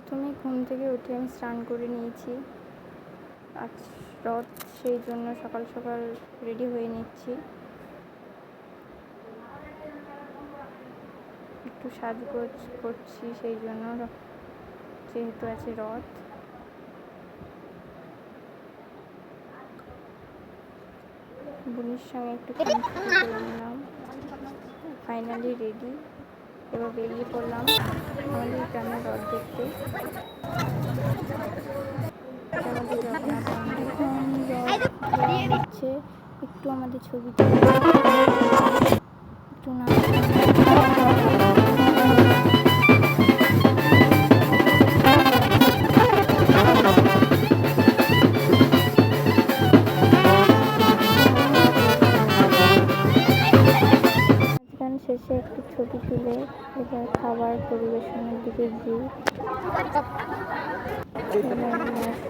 প্রথমেই ঘুম থেকে উঠে আমি স্নান করে নিয়েছি। আজ রথ সেই জন্য সকাল সকাল রেডি হয়ে নিচ্ছি। একটু সাজগোজ করছি সেই জন্য যেহেতু আছে রথ। বোনের সঙ্গে একটু নিলাম। ফাইনালি রেডি এবার বেরিয়ে পড়লাম। আমাদের গ্রামের দেখতে যাচ্ছে একটু আমাদের ছবি একটু নাচ শেষে একটি ছবি তুলে এবার খাবার পরিবেশনের দিকে গিয়ে এবার